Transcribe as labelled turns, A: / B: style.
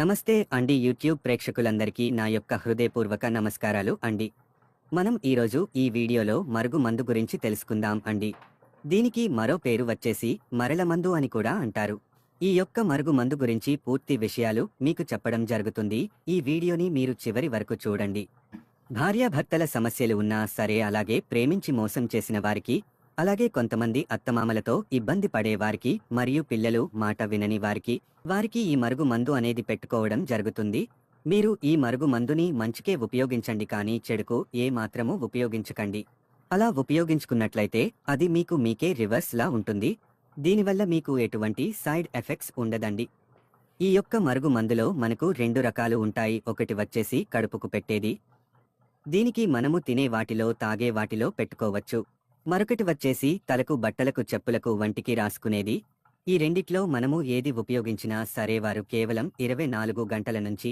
A: నమస్తే అండి యూట్యూబ్ ప్రేక్షకులందరికీ నా యొక్క హృదయపూర్వక నమస్కారాలు అండి. మనం ఈరోజు ఈ వీడియోలో మరుగు మందు గురించి తెలుసుకుందాం అండి. దీనికి మరో పేరు వచ్చేసి మరల మందు అని కూడా అంటారు. ఈ యొక్క మరుగు మందు గురించి పూర్తి విషయాలు మీకు చెప్పడం జరుగుతుంది. ఈ వీడియోని మీరు చివరి వరకు చూడండి. భార్యాభర్తల సమస్యలు ఉన్నా సరే అలాగే ప్రేమించి మోసం చేసిన వారికి అలాగే కొంతమంది అత్తమామలతో ఇబ్బంది పడే వారికి మరియు పిల్లలు మాట వినని వారికి వారికి ఈ మరుగు మందు అనేది పెట్టుకోవడం జరుగుతుంది. మీరు ఈ మరుగు మందుని మంచికే ఉపయోగించండి కానీ చెడుకు ఏ మాత్రము ఉపయోగించకండి. అలా ఉపయోగించుకున్నట్లయితే అది మీకు మీకే రివర్స్ లా ఉంటుంది. దీనివల్ల మీకు ఎటువంటి సైడ్ ఎఫెక్ట్స్ ఉండదండి. ఈ యొక్క మరుగు మందులో మనకు రెండు రకాలు ఉంటాయి. ఒకటి వచ్చేసి కడుపుకు పెట్టేది. దీనికి మనము తినే వాటిలో తాగే వాటిలో పెట్టుకోవచ్చు. మరొకటి వచ్చేసి తలకు బట్టలకు చెప్పులకు వంటికి రాసుకునేది. ఈ రెండిట్లో మనము ఏది ఉపయోగించినా సరే వారు కేవలం ఇరవై నాలుగు గంటల నుంచి